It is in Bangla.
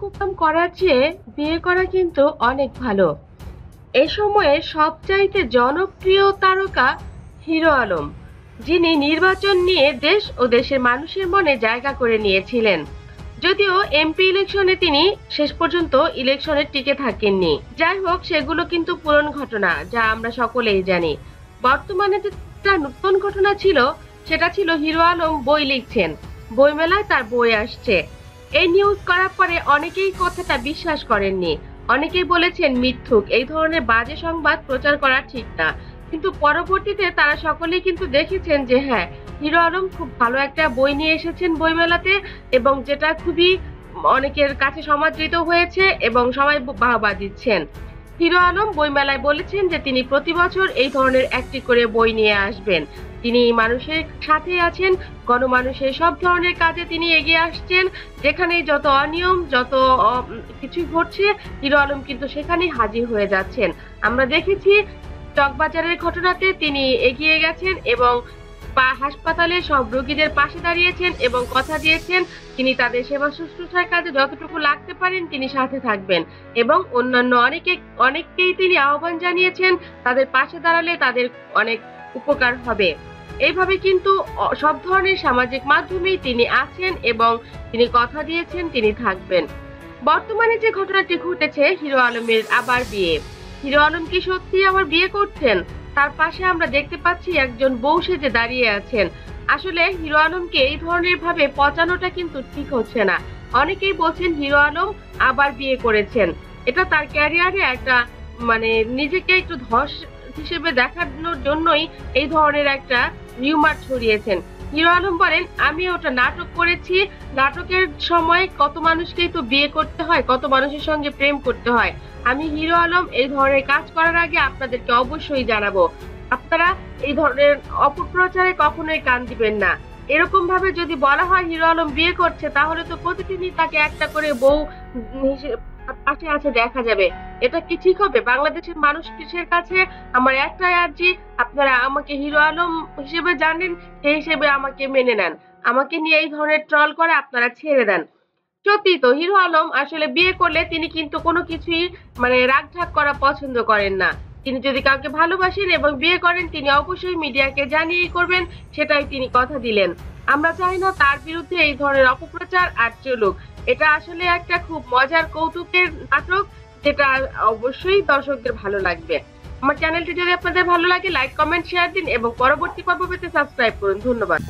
কাম করার চেয়ে বিয়ে করা কিন্তু অনেক ভালো। এ সময়ে সবচাইতে জনপ্রিয় তারকা হিরো আলম, যিনি নির্বাচন নিয়ে দেশ ও দেশের মানুষের মনে জায়গা করে নিয়েছিলেন। যদিও এমপি ইলেকশনে তিনি শেষ পর্যন্ত ইলেকশনে টিকে থাকেননি। যাই হোক, সেগুলো কিন্তু পুরন ঘটনা, যা আমরা সকলেই জানি। বর্তমানে যেটা নতুন ঘটনা ছিল, সেটা ছিল হিরো আলম বই লিখছেন। বইমেলায় তার বই আসছে। এই নিউজ করার পরে অনেকেই কথাটা বিশ্বাস করেননি। অনেকেই বলেছেন মিথ্যুক, এই ধরনের বাজে সংবাদ প্রচার করা ঠিক না। কিন্তু পরবর্তীতে তারা সকলেই কিন্তু দেখেছেন যে হ্যাঁ হিরো আলম খুব ভালো একটা বই নিয়ে এসেছেন বইমেলাতে এবং যেটা খুবই অনেকের কাছে সমাদৃত হয়েছে এবং সবাই বাহবা দিচ্ছেন। হিরো আলম বইমেলায় বলেছেন যে তিনি প্রতি বছর এই ধরনের একটি করে বই নিয়ে আসবেন। তিনি মানুষের সাথে আছেন, গণমানুষের সব ধরনের কাজে তিনি এগিয়ে আসছেন। যেখানে যত অনিয়ম, যত কিছু ঘটছে হিরো আলম কিন্তু সেখানেই হাজির হয়ে যাচ্ছেন। আমরা দেখেছি, চকবাজারের ঘটনাতে তিনি এগিয়ে গেছেন এবং হাসপাতালে সব রোগীদের পাশে দাঁড়িয়েছেন এবং কথা দিয়েছেন, তিনি তাদের সেবা শুশ্রূষার কাজে যতটুকু লাগতে পারেন তিনি সাথে থাকবেন। এবং অন্যান্য অনেকে, অনেককেই তিনি আহ্বান জানিয়েছেন, তাদের পাশে দাঁড়ালে তাদের অনেক উপকার হবে। এইভাবে কিন্তু সব ধরনের সামাজিক মাধ্যমেই তিনি আছেন এবং তিনি কথা দিয়েছেন, তিনি থাকবেন। বর্তমানে যে ঘটনাটি ঘটেছে, হিরো আলমের আবার বিয়ে। হিরো আলম কি সত্যি আবার বিয়ে করছেন? তার পাশে আমরা দেখতে পাচ্ছি একজন বউ সেজে দাঁড়িয়ে আছেন। আসলে হিরো আলমকে এই ধরনের ভাবে পচানোটা কিন্তু ঠিক হচ্ছে না। অনেকেই বলছেন হিরো আলম আবার বিয়ে করেছেন। এটা তার ক্যারিয়ারে একটা মানে নিজেকে একটু ধস হিসেবে দেখানোর জন্যই এই ধরনের একটা রিউমার ছড়িয়েছেন। হিরো আলম বলেন আমি ওটা নাটক করেছি। নাটকের সময় কত মানুষকেই তো বিয়ে করতে হয়, কত মানুষের সঙ্গে প্রেম করতে হয়। আমি হিরো আলম, এই ধরনের কাজ করার আগে আপনাদেরকে অবশ্যই জানাব। আপনারা এই ধরনের অপপ্রচারে কখনোই কান দিবেন না। এরকম ভাবে যদি বলা হয় হিরো আলম বিয়ে করছে, তাহলে তো প্রতিদিনই তাকে একটা করে বউ পাশে আছে দেখা যাবে। এটা কি ঠিক হবে? বাংলাদেশের মানুষের কাছে? আমার একটাই আর্জি, আপনারা আমাকে হিরো আলম হিসেবে জানেন সেই হিসেবে আমাকে মেনে নেন। আমাকে নিয়ে এই ধরনের ট্রল করে আপনারা ছেড়ে দেন। সত্যি তো, হিরো আলম আসলে বিয়ে করলে তিনি কিন্তু কোনো কিছুই মানে রাগঢাক করা পছন্দ করেন না। তিনি যদি কাউকে ভালোবাসেন এবং বিয়ে করেন, তিনি অবশ্যই মিডিয়াকে জানিয়েই করবেন, সেটাই তিনি কথা দিলেন। আমরা চাই না তার বিরুদ্ধে এই ধরনের অপপ্রচার আর চলুক। এটা আসলে একটা খুব মজার কৌতুকের নাটক। যেটা অবশ্যই দর্শকদের ভালো লাগবে। আমার চ্যানেলটি যদি আপনাদের ভালো লাগে লাইক কমেন্ট শেয়ার দিন এবং পরবর্তী পর্ব পেতে সাবস্ক্রাইব করুন। ধন্যবাদ।